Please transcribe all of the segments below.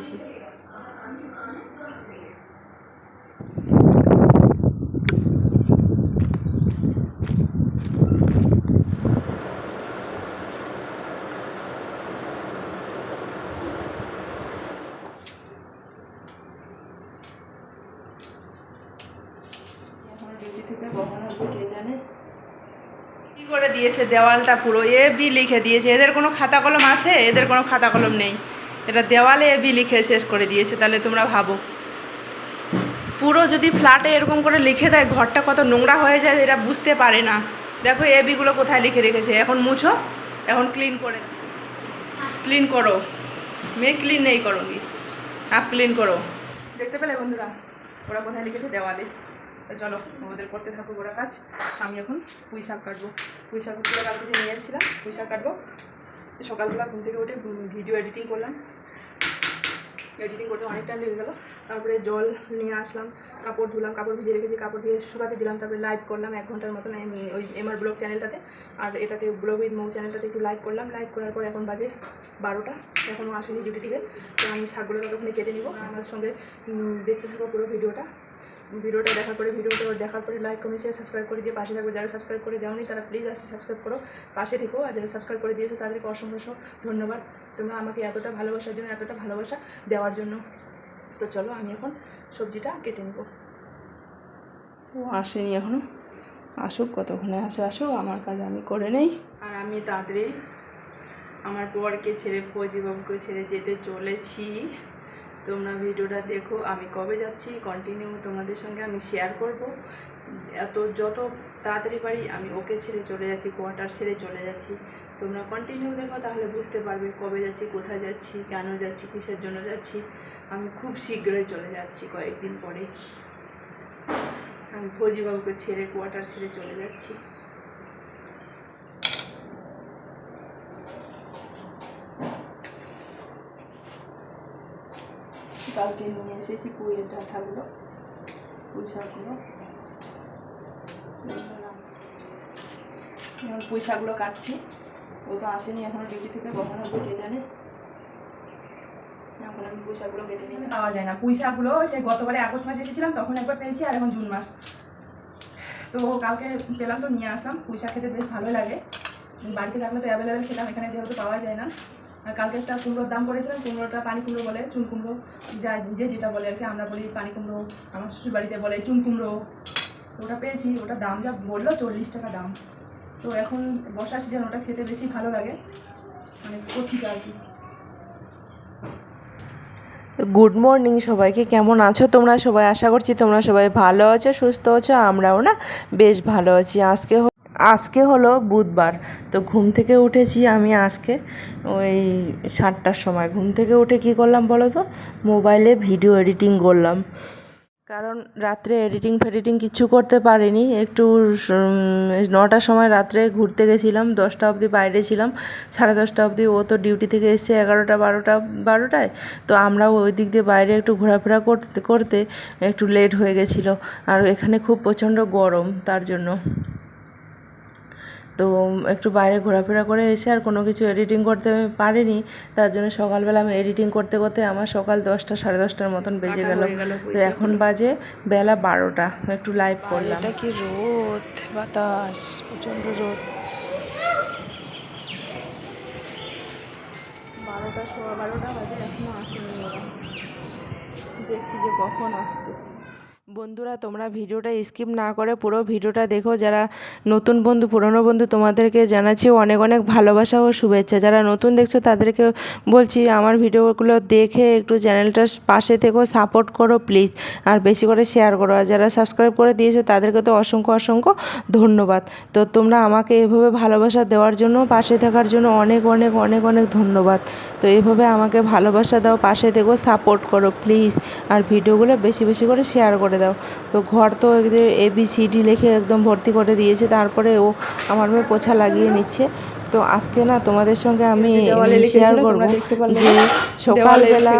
কি করে দিয়েছে দেওয়ালটা পুরো? এ বি লিখে দিয়েছে। এদের কোনো খাতা কলম আছে? এদের কোনো খাতা কলম নেই। এটা দেওয়ালে এ বি লিখে শেষ করে দিয়েছে, তাহলে তোমরা ভাবো। পুরো যদি ফ্ল্যাটে এরকম করে লিখে দেয়, ঘরটা কত নোংরা হয়ে যায় এরা বুঝতে পারে না। দেখো এ বিগুলো কোথায় লিখে রেখেছে, এখন মুছো, এখন ক্লিন করে ক্লিন করো। মেয়ে ক্লিন নেই করো কি আপ ক্লিন করো। দেখতে পেলে বন্ধুরা? ওরা কোথায় লিখেছে? দেওয়ালে। চলো আমাদের করতে থাকো ওরা কাজ। আমি এখন পুঁই শাক কাটবো। পুঁই শাক কালকে যে নিয়ে এসেছিলাম পুঁই শাক কাটবো। সকালবেলা ঘুম থেকে উঠে ভিডিও এডিটিং করলাম। এডিটিং করতে অনেক টাইম লেগে গেলো। তারপরে জল নিয়ে আসলাম, কাপড় ধুলাম, কাপড় ভিজে রেখেছি, কাপড় দিয়ে শুকাতে দিলাম, তারপরে লাইভ করলাম এক ঘণ্টার মতন ওই এমআর ব্লগ চ্যানেলটাতে আর এটাতে ব্লগ উইথ মৌ চ্যানেলটাতে একটু লাইভ করলাম। লাইভ করার পর এখন বাজে বারোটা এখনও আসেনি ডিউটি থেকে। তো আমি শাকগুলো ততক্ষণে কেটে নিব। আমার সঙ্গে দেখতে থাকব পুরো ভিডিওটা ভিডিওটা দেখার পরে, ভিডিওটা দেখার পরে লাইক কমেন্ট শেয়ার সাবস্ক্রাইব করে দিয়ে পাশে থাকবে যারা সাবস্ক্রাইব করে দেওনি, তারা প্লিজ আসে সাবস্ক্রাইব করো। পাশে থেকো। আর যারা সাবস্ক্রাইব করে দিয়েছ, তাদেরকে অসংখ্য ধন্যবাদ। তোমরা আমাকে এতটা ভালোবাসার জন্য, এতটা ভালোবাসা দেওয়ার জন্য। তো চলো, আমি এখন সবজিটা কেটে নেব। ও, আসেনি এখনও। আসুক, কতক্ষণে আসে, আসুক। আমার কাজ আমি করে নেই। আর আমি তাড়াতাড়ি আমার বরকে ছেড়ে ফৌজিবাবুকে ছেড়ে যেতে চলেছি। তোমরা ভিডিওটা দেখো, আমি কবে যাচ্ছি কন্টিনিউ তোমাদের সঙ্গে আমি শেয়ার করব। এত, যত তাড়াতাড়ি পারি আমি ওকে ছেড়ে চলে যাচ্ছি কোয়ার্টার ছেড়ে চলে যাচ্ছি। তোমরা কন্টিনিউ দেখো, তাহলে বুঝতে পারবে কবে যাচ্ছি, কোথায় যাচ্ছি, কেন যাচ্ছি, কিসের জন্য যাচ্ছি। আমি খুব শীঘ্রই চলে যাচ্ছি কয়েকদিন পরে। আমি ফৌজিবাবুকে ছেড়ে কোয়ার্টার ছেড়ে চলে যাচ্ছি। কালকে নিয়ে এসেছি পুঁইয়ের ডাঁটাগুলো পুঁই শাকগুলো এখন পুঁই শাকগুলো কাটছি ও তো আসেনি এখনও ডিউটি থেকে কখন আসবে কে জানে এখন আমি পুঁই কেটে নিই পাওয়া যায় না পুঁই শাকগুলো সেই গতবারে আগস্ট মাসে এসেছিলাম তখন একবার পেয়েছি আর এখন জুন মাস তো কালকে পেলাম তো নিয়ে আসলাম পুঁই শাক খেতে বেশ ভালো লাগে বাড়িতে থাকলে তো অ্যাভেলেবেল খেতাম এখানে যেহেতু পাওয়া যায় না আর কালকে একটা কুমড়োর দাম করেছিলাম, কুমড়োটা পানি কুমড়ো বলে, চুন কুমড়ো যা যে যেটা বলে আর কি, আমরা বলি পানি কুমড়ো, আমার শ্বশুর বাড়িতে বলে চুন কুমড়ো। ওটা পেয়েছি, ওটা দাম যা বলল চল্লিশ টাকা দাম। তো এখন বর্ষার সিজন ওটা খেতে বেশি ভালো লাগে মানে কচিটা আর কি। গুড মর্নিং সবাইকে, কেমন আছো তোমরা সবাই? আশা করছি তোমরা সবাই ভালো আছো, সুস্থ আছো, আমরাও না বেশ ভালো আছি। আজকে আজকে হলো বুধবার। তো ঘুম থেকে উঠেছি আমি আজকে। ওই সাতটার সময়। ঘুম থেকে উঠে কি করলাম বলো তো? মোবাইলে ভিডিও এডিটিং করলাম। কারণ রাত্রে এডিটিং ফেডিটিং কিছু করতে পারিনি। একটু নটার সময় রাত্রে ঘুরতে গেছিলাম। দশটা অবধি বাইরে ছিলাম। সাড়ে দশটা অবধি ও তো ডিউটি থেকে এসছে এগারোটা, বারোটা, বারোটায়। তো আমরাও ওই দিক দিয়ে বাইরে একটু ঘোরাফেরা করতে করতে একটু লেট হয়ে গেছিল। আর এখানে খুব প্রচণ্ড গরম তার জন্য। তো একটু বাইরে ঘোরাফেরা করে এসে আর কোনো কিছু এডিটিং করতে পারিনি। তার জন্য সকালবেলা আমি এডিটিং করতে করতে আমার সকাল দশটা সাড়ে দশটার মতন বেজে গেল। তো এখন বাজে বেলা বারোটা একটু লাইভ করলাম। এটা কি রোদ? বাতাস প্রচণ্ড রোদ। বারোটা সোয়া বারোটা বাজে এখনও আসেনি দেখছি যে কখন আসছে। বন্ধুরা, তোমরা ভিডিওটা স্কিপ না করে পুরো ভিডিওটা দেখো। যারা নতুন বন্ধু, পুরনো বন্ধু, তোমাদেরকে জানাচ্ছি অনেক অনেক ভালোবাসা ও শুভেচ্ছা। যারা নতুন দেখছ, তাদেরকে বলছি, আমার ভিডিওগুলো দেখে একটু চ্যানেলটার পাশে থেকেও সাপোর্ট করো প্লিজ আর বেশি করে শেয়ার করো। আর যারা সাবস্ক্রাইব করে দিয়েছ, তাদেরকে তো অসংখ্য অসংখ্য ধন্যবাদ। তো তোমরা আমাকে এভাবে ভালোবাসা দেওয়ার জন্য, পাশে থাকার জন্য অনেক অনেক অনেক অনেক ধন্যবাদ। তো এভাবে আমাকে ভালোবাসা দাও, পাশে থেকেও সাপোর্ট করো প্লিজ আর ভিডিওগুলো বেশি বেশি করে শেয়ার করে দাও। তো ঘর তো এ বি সি ডি লিখে একদম ভর্তি করে দিয়েছে। তারপরে ও আমার মেয়ে পোছা লাগিয়ে নিচ্ছে। তো আজকে না তোমাদের সঙ্গে আমি শেয়ার করব যে সকালবেলা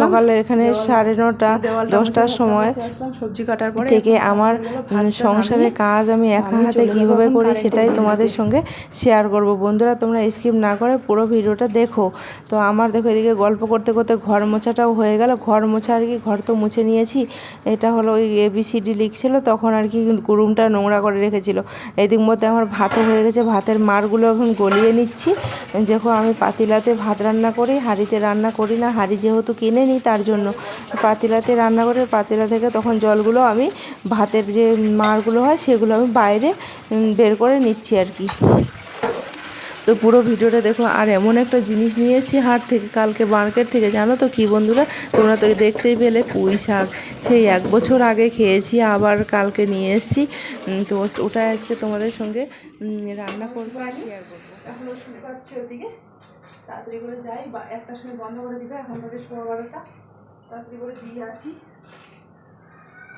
সকালে এখানে সাড়ে নটা দশটার সময় সবজি কাটার পরে থেকে আমার সংসারের কাজ আমি একা হাতে কীভাবে করি সেটাই তোমাদের সঙ্গে শেয়ার করব। বন্ধুরা তোমরা স্কিপ না করে পুরো ভিডিওটা দেখো। তো আমার দেখো এদিকে গল্প করতে করতে ঘর মোছাটাও হয়ে গেল। ঘর মোছা আর কি ঘর তো মুছে নিয়েছি। এটা হলো ওই এবিসিডি লিখছিল তখন আর কি রুমটা নোংরা করে রেখেছিল। এদিক মধ্যে আমার ভাতও হয়ে গেছে ভাতের মারগুলো এখন গলিয়ে নিচ্ছি। দেখো আমি পাতিলাতে ভাত রান্না করি, হাঁড়িতে রান্না করি না, হাঁড়ি যেহেতু কিনে নিই তার জন্য। পাতিলাতে রান্না করে, পাতিলা থেকে তখন জলগুলো আমি ভাতের যে মারগুলো হয় সেগুলো আমি বাইরে বের করে নিচ্ছি আর কি। তো পুরো ভিডিওটা দেখো, আর এমন একটা জিনিস নিয়ে এসেছি হাট থেকে, কালকে মার্কেট থেকে, জানো তো কি বন্ধুরা? তোমরা তো দেখতেই পেলে পুঁই শাক। সেই এক বছর আগে খেয়েছি, আবার কালকে নিয়ে এসেছি। তো ওটা আজকে তোমাদের সঙ্গে রান্না করব শেয়ার করব। এখন ওষুধ পাচ্ছে ওদিকে। তাড়াতাড়ি করে যাই, বা একটার সময় বন্ধ করে দিবে, এখন বাজে সোয়া বারোটা তাড়াতাড়ি করে দিয়ে আসি।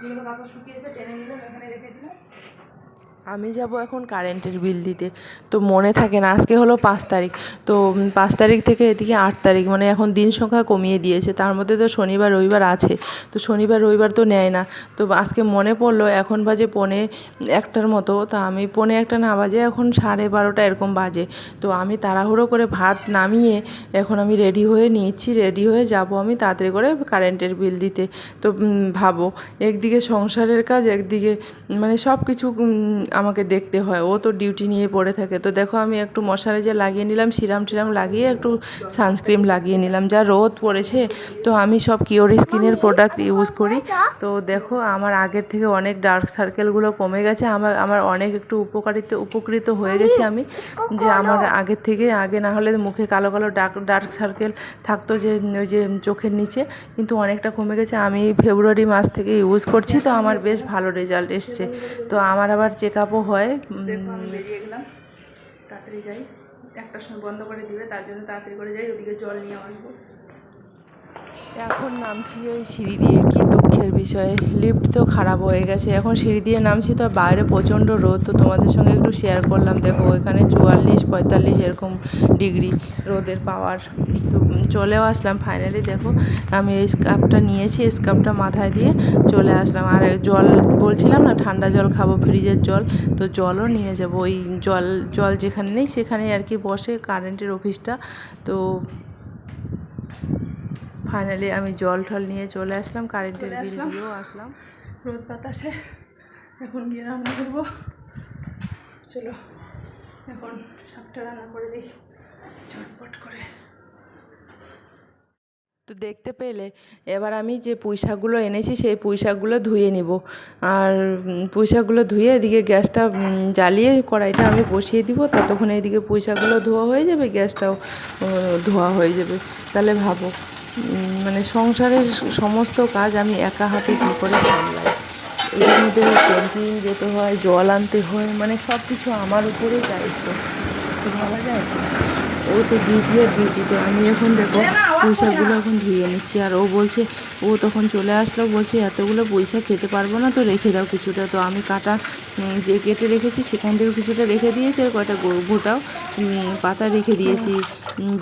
যেগুলো কাপড় শুকিয়েছে টেনে নিলাম, এখানে রেখে দিলাম। আমি যাব এখন কারেন্টের বিল দিতে। তো মনে থাকে না, আজকে হলো পাঁচ তারিখ। তো পাঁচ তারিখ থেকে এদিকে আট তারিখ মানে এখন দিন সংখ্যা কমিয়ে দিয়েছে। তার মধ্যে তো শনিবার, রবিবার আছে। তো শনিবার, রবিবার তো নেয় না। তো আজকে মনে পড়ল, এখন বাজে পনে একটার মতো। তা আমি পনে একটা না বাজে, এখন সাড়ে বারোটা এরকম বাজে। তো আমি তাড়াহুড়ো করে ভাত নামিয়ে এখন আমি রেডি হয়ে নিয়েছি, রেডি হয়ে যাব আমি তাড়াতাড়ি করে কারেন্টের বিল দিতে। তো ভাবো, একদিকে সংসারের কাজ, একদিকে মানে সব কিছু আমাকে দেখতে হয়। ও তো ডিউটি নিয়ে পড়ে থাকে। তো দেখো আমি একটু মশারাইজার লাগিয়ে নিলাম, সিরাম টিরাম লাগিয়ে একটু সানস্ক্রিন লাগিয়ে নিলাম। যা রোদ পড়েছে, তো আমি সব কিওর স্কিনের প্রোডাক্ট ইউজ করি। তো দেখো আমার আগের থেকে অনেক ডার্ক সার্কেলগুলো কমে গেছে। আমার আমার অনেক একটু উপকারিত, উপকৃত হয়ে গেছি আমি। যে আমার আগের থেকে, আগে না হলে মুখে কালো কালো ডার্ক ডার্ক সার্কেল থাকতো যে, ওই যে চোখের নিচে। কিন্তু অনেকটা কমে গেছে। আমি ফেব্রুয়ারি মাস থেকে ইউজ করছি। তো আমার বেশ ভালো রেজাল্ট এসছে। তো আমার আবার চেক আপও হয়। বেরিয়ে গেলাম। তাড়াতাড়ি যাই। একটার সময় বন্ধ করে দিবে তার জন্য তাড়াতাড়ি করে যাই ওদিকে জল নিয়ে আসব। এখন নামছি ওই সিঁড়ি দিয়ে, কি দুঃখের বিষয়। লিফট তো খারাপ হয়ে গেছে। এখন সিঁড়ি দিয়ে নামছি তো বাইরে প্রচণ্ড রোদ, তো তোমাদের সঙ্গে একটু শেয়ার করলাম। দেখো, ওইখানে চুয়াল্লিশ, পঁয়তাল্লিশ এরকম ডিগ্রি রোদের পাওয়ার তো চলেও আসলাম ফাইনালি দেখো, আমি এই স্কার্ফটা নিয়েছি স্কার্ফটা মাথায় দিয়ে চলে আসলাম। আর জল, বলছিলাম না, ঠান্ডা জল খাব, ফ্রিজের জল। তো জলও নিয়ে যাব। ওই জল জল যেখানে নেই সেখানে আর কি বসে কারেন্টের অফিসটা তো ফাইনালি আমি জল টল নিয়ে চলে আসলাম কারেন্টের বিল আসলাম। দিয়েও আসলাম। রোদ বাতাসে। এখন গিয়ে রান্না করব। চলো এখন শাকটা রান্না করে দিই। ঝটপট করে। তো দেখতে পেলে এবার আমি যে পুঁই শাকগুলো এনেছি সেই পুঁই শাকগুলো ধুয়ে নিব। আর উম, পুঁই শাকগুলো ধুয়ে এদিকে গ্যাসটা জ্বালিয়ে কড়াইটা আমি বসিয়ে দিব। ততক্ষণ এইদিকে পুঁই শাকগুলো ধোয়া হয়ে যাবে গ্যাসটাও ধোয়া হয়ে যাবে। তাহলে ভাবো। মানে সংসারের সমস্ত কাজ আমি একা হাতে কী করে সামলাই? এর মধ্যে ক্যান্টিন যেতে হয়, জল আনতে হয় মানে সব কিছু আমার উপরেই দায়িত্ব। ভাবা যায় ও তো ডিউটি আর ডিউটি তো আমি এখন দেখো পয়সাগুলো এখন ধুয়ে নিচ্ছি আর ও বলছে, ও তখন চলে আসলো, বলছে এতগুলো পয়সা খেতে পারব না, তো রেখে দাও কিছুটা। তো আমি কাটা যে কেটে রেখেছি সেখান থেকে কিছুটা রেখে দিয়েছি আর কয়টা গোটাও পাতা রেখে দিয়েছি।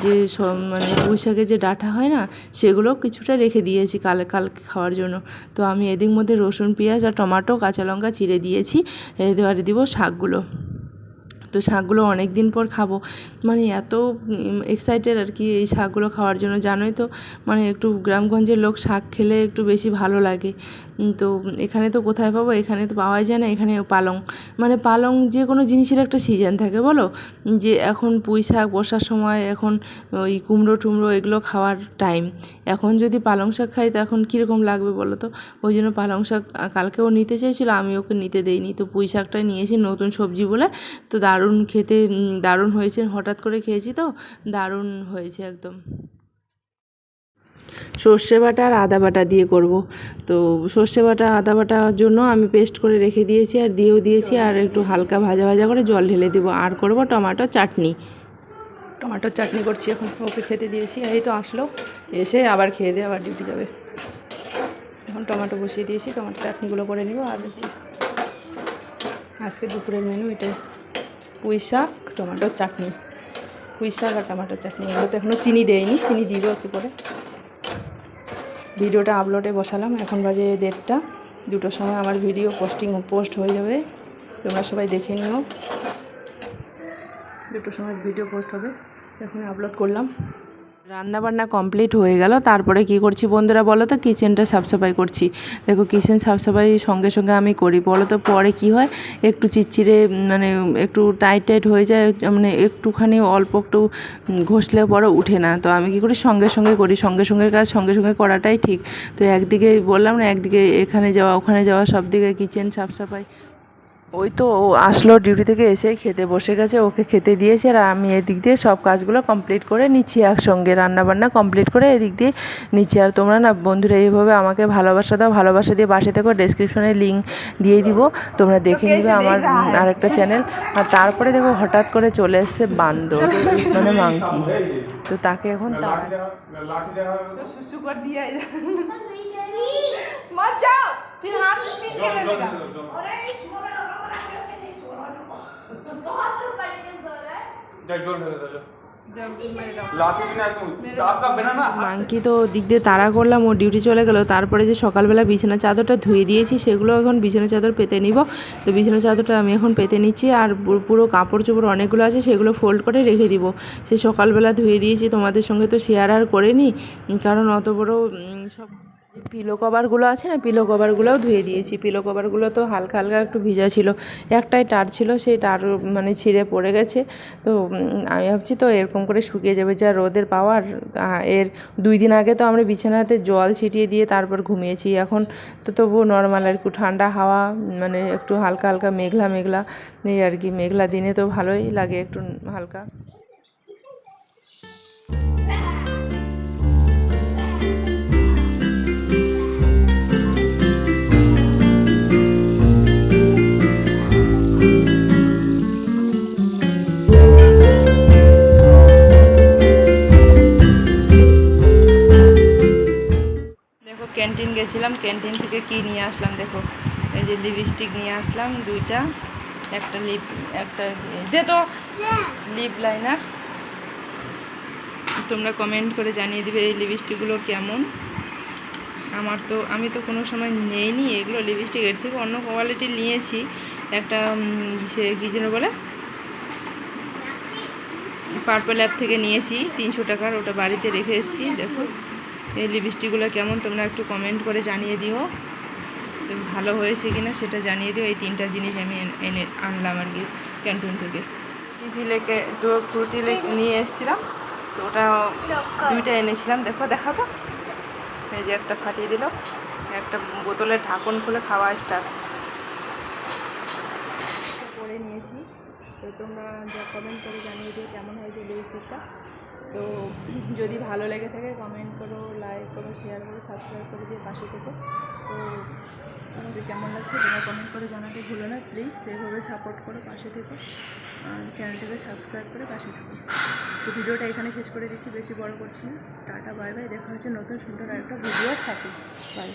যে সব মানে শাকের যে ডাঁটা হয় না, সেগুলো কিছুটা রেখে দিয়েছি কাল, কালকে খাওয়ার জন্য। তো আমি এদিক মধ্যে রসুন, পেঁয়াজ আর টমাটো, কাঁচা লঙ্কা চিড়ে দিয়েছি। এবারে দিব শাকগুলো। তো শাকগুলো অনেক দিন পর খাব। মানে এত এক্সাইটেড আর কি এই শাকগুলো খাওয়ার জন্য। জানোই তো মানে একটু গ্রামগঞ্জের লোক শাক খেলে একটু বেশি ভালো লাগে। তো এখানে তো কোথায় পাবো? এখানে তো পাওয়াই যায় না এখানে পালং। মানে পালং যে কোনো জিনিসের একটা সিজন থাকে বলো? যে এখন পুঁই শাক বসার সময় এখন ওই কুমড়ো টুমড়ো এগুলো খাওয়ার টাইম এখন যদি পালং শাক খাই তো এখন কীরকম লাগবে বলো তো? ওই জন্য পালং শাক আহ, কালকেও নিতে চাইছিলো আমি ওকে নিতে দেইনি। তো পুঁই শাকটা নিয়েছি নতুন সবজি বলে তো দারুণ খেতে দারুণ হয়েছে হঠাৎ করে খেয়েছি তো দারুণ হয়েছে একদম। সর্ষে বাটা আর আদা বাটা দিয়ে করব। তো সর্ষে বাটা আদা বাটার জন্য আমি পেস্ট করে রেখে দিয়েছি আর দিয়েও দিয়েছি আর একটু হালকা ভাজা ভাজা করে জল ঢেলে দেবো। আর করব টমেটো চাটনি। টমেটোর চাটনি করছি এখন ওকে খেতে দিয়েছি। এই তো আসলো এসে আবার খেয়ে দিয়ে আবার ডিউটি যাবে। এখন টমেটো বসিয়ে দিয়েছি টমেটো চাটনিগুলো করে নিব আর বেশি। আজকে দুপুরের মেনু এটাই। পুঁই শাক টমেটোর চাটনি। পুঁই শাক আর টমেটোর চাটনি। এগুলো তো এখনও চিনি দেয়নি চিনি দিব একটু করে ভিডিওটা আপলোডে বসালাম। এখন বাজে দেড়টা। দুটোর সময় আমার ভিডিও পোস্টিং পোস্ট হয়ে যাবে। তোমরা সবাই দেখে নিও। দুটোর সময় ভিডিও পোস্ট হবে। এখন আপলোড করলাম। রান্না বান্না কমপ্লিট হয়ে গেল। তারপরে কি করছি বন্ধুরা বলো তো? কিচেনটা সাফসাফাই করছি। দেখো কিচেন সাফসাফাই সঙ্গে সঙ্গে আমি করি। বলো তো পরে কি হয়? একটু চিচ্চিরে উম, মানে একটু টাইট টাইট হয়ে যায়। মানে একটুখানি অল্প একটু ঘষলে পরে উঠে না। তো আমি কি করি? সঙ্গে সঙ্গে করি। সঙ্গে সঙ্গে কাজ সঙ্গে সঙ্গে করাটাই ঠিক। তো একদিকে বললাম না একদিকে এখানে যাওয়া ওখানে যাওয়া সব দিকে কিচেন সাফসাফাই ওই তো ও আসলো ডিউটি থেকে এসে খেতে বসে গেছে ওকে খেতে দিয়েছে আর আমি এদিক দিয়ে সব কাজগুলো কমপ্লিট করে নিচ্ছি একসঙ্গে রান্নাবান্না কমপ্লিট করে এদিক দিয়ে নিচ্ছি। আর তোমরা না বন্ধুরা এইভাবে আমাকে ভালোবাসা দাও ভালোবাসা দিয়ে বাসে থেকো ডেসক্রিপশনে লিঙ্ক দিয়ে দিব তোমরা দেখে নিবে আমার আরেকটা চ্যানেল আর তারপরে দেখো হঠাৎ করে চলে এসছে বান্দর মানে মাংকি তো তাকে এখন তাড়াচ্ছি। सुसु कर दिया मत जाओ फिर हाथ से छीन के ले लेगा जब मेरे जाओ लाठी बिना तुम आपका बिना ना মাংকি তো দিক দিয়ে তাড়া করলাম ও ডিউটি চলে গেল তারপরে যে সকালবেলা বিছানা চাদরটা ধুয়ে দিয়েছি সেগুলো এখন বিছানা চাদর পেতে নিব তো বিছানা চাদরটা আমি এখন পেতে নিচ্ছি আর পুরো- পুরো কাপড় চোপড় অনেকগুলো আছে সেগুলো ফোল্ড করে রেখে দিব সে সকালবেলা ধুয়ে দিয়েছি তোমাদের সঙ্গে তো শেয়ার আর করিনি কারণ অত বড় উম, সব পিলো কভারগুলো আছে না, পিলো কভারগুলোও ধুয়ে দিয়েছি। পিলো কভারগুলো তো হালকা হালকা একটু ভিজা ছিল। একটাই টার ছিল, সেই টার মানে ছিঁড়ে পড়ে গেছে। তো আমি ভাবছি তো এরকম করে শুকিয়ে যাবে যা রোদের পাওয়ার। এর দুই দিন আগে তো আমরা বিছানাতে জল ছিটিয়ে দিয়ে তারপর ঘুমিয়েছি। এখন তো তবুও নর্মাল আর একটু ঠান্ডা হাওয়া মানে একটু হালকা হালকা মেঘলা মেঘলা। এই আর কি, মেঘলা দিনে তো ভালোই লাগে একটু হালকা। গেছিলাম ক্যান্টিন থেকে কি নিয়ে আসলাম দেখো। এই যে লিপস্টিক নিয়ে আসলাম, দুইটা, একটা লিপ একটা দে তো। লিপ লাইনার তোমরা কমেন্ট করে জানিয়ে দিবে এই লিপস্টিকগুলো কেমন। আমার তো, আমি তো কোনো সময় নেইনি এগুলো লিপস্টিক এর থেকে, অন্য কোয়ালিটির নিয়েছি। একটা সে কী যেন বলে? পার্পল অ্যাপ থেকে নিয়েছি, তিনশো টাকার, ওটা বাড়িতে রেখে এসেছি, দেখো। এই লিপস্টিকগুলো কেমন তোমরা একটু কমেন্ট করে জানিয়ে দিও। তো ভালো হয়েছে কি না সেটা জানিয়ে দিও। এই তিনটা জিনিস আমি এনে- আনলাম আর কি ক্যান্টিন থেকে। টিভি লেকে দু ফ্রুটি লেক নিয়ে এসেছিলাম। তো ওটা দুইটা এনেছিলাম। দেখো দেখা তো। এই যে একটা ফাটিয়ে দিল। একটা বোতলের ঢাকন খুলে খাওয়া স্টার্ট করে নিয়েছি। তো তোমরা যা কমেন্ট করে জানিয়ে দিও, কেমন হয়েছে লিপস্টিকটা? তো যদি ভালো লেগে থাকে কমেন্ট করো লাইক করো শেয়ার করো সাবস্ক্রাইব করে দিয়ে পাশে থেকো। তো আমাদের কেমন লাগছে তোমরা কমেন্ট করে জানাতে ভুলো না। প্লিজ এভাবে সাপোর্ট করো, পাশে থেকো। আর চ্যানেলটাকে সাবস্ক্রাইব করে পাশে থেকো। তো ভিডিওটা এখানে শেষ করে দিচ্ছি, বেশি বড় করছি না। টাটা বাই বাই দেখা হচ্ছে নতুন সুন্দর আরেকটা ভিডিওর সাথে। বাই